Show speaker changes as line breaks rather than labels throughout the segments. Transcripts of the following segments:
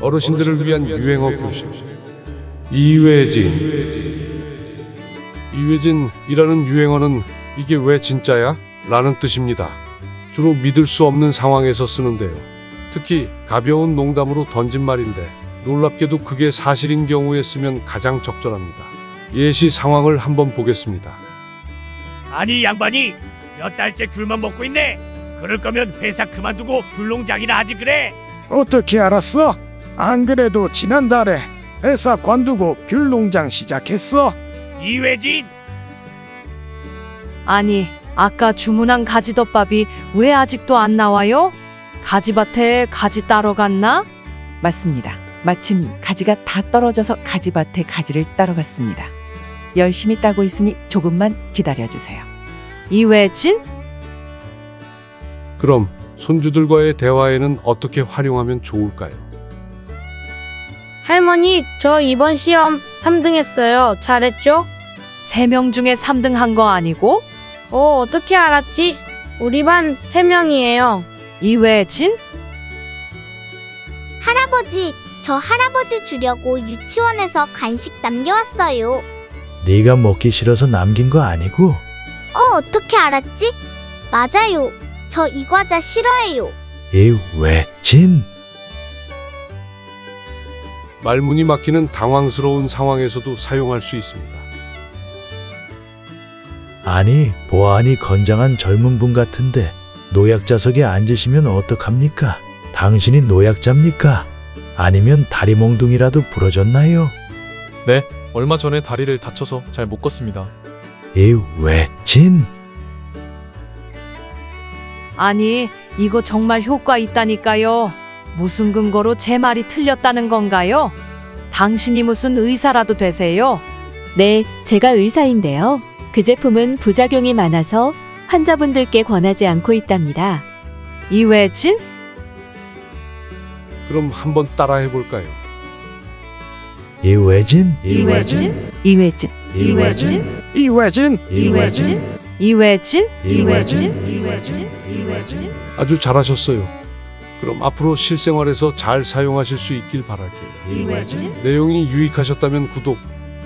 어르신들을 위한 유행어 교실 이회진 이회진이라는 유행어는 이게 왜 진짜야? 라는 뜻입니다. 주로 믿을 수 없는 상황에서 쓰는데요. 특히 가벼운 농담으로 던진 말인데 놀랍게도 그게 사실인 경우에 쓰면 가장 적절합니다. 예시 상황을 한번 보겠습니다.
아니 이 양반이 몇 달째 귤만 먹고 있네. 그럴 거면 회사 그만두고 귤농장이나 하지 그래.
어떻게 알았어? 안 그래도 지난달에 회사 관두고 귤 농장 시작했어.
이회진
아니, 아까 주문한 가지덮밥이 왜 아직도 안 나와요? 가지밭에 가지 따러 갔나?
맞습니다. 마침 가지가 다 떨어져서 가지밭에 가지를 따러 갔습니다. 열심히 따고 있으니 조금만 기다려주세요.
이회진?
그럼 손주들과의 대화에는 어떻게 활용하면 좋을까요?
할머니, 저 이번 시험 3등 했어요. 잘했죠?
세명 중에 3등 한 거 아니고?
어, 어떻게 알았지? 우리 반 3명이에요.
이회진?
할아버지, 저 할아버지 주려고 유치원에서 간식 남겨왔어요.
네가 먹기 싫어서 남긴 거 아니고
어, 어떻게 알았지? 맞아요. 저 이 과자 싫어해요.
이외진
말문이 막히는 당황스러운 상황에서도 사용할 수 있습니다.
아니 보안이 건장한 젊은 분 같은데 노약자석에 앉으시면 어떡합니까? 당신이 노약자입니까? 아니면 다리 몽둥이라도 부러졌나요?
네, 얼마 전에 다리를 다쳐서 잘 못 걷습니다.
이외진
아니, 이거 정말 효과 있다니까요. 무슨 근거로 제 말이 틀렸다는 건가요? 당신이 무슨 의사라도 되세요?
네, 제가 의사인데요. 그 제품은 부작용이 많아서 환자분들께 권하지 않고 있답니다.
이회진?
그럼 한번 따라해 볼까요?
이외진?
이회진,
이회진?
이회진,
이회진?
이회진? 이회진? 이회진? 이회진?
아주 잘하셨어요. 그럼 앞으로 실생활에서 잘 사용하실 수 있길 바랄게요.
이회진?
내용이 유익하셨다면 구독,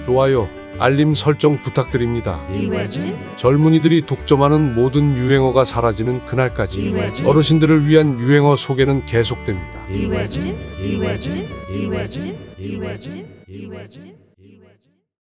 좋아요, 알림 설정 부탁드립니다.
이회진?
젊은이들이 독점하는 모든 유행어가 사라지는 그날까지
이회진?
어르신들을 위한 유행어 소개는 계속됩니다.
이회진? 이회진? 이회진? 이회진? 이회진?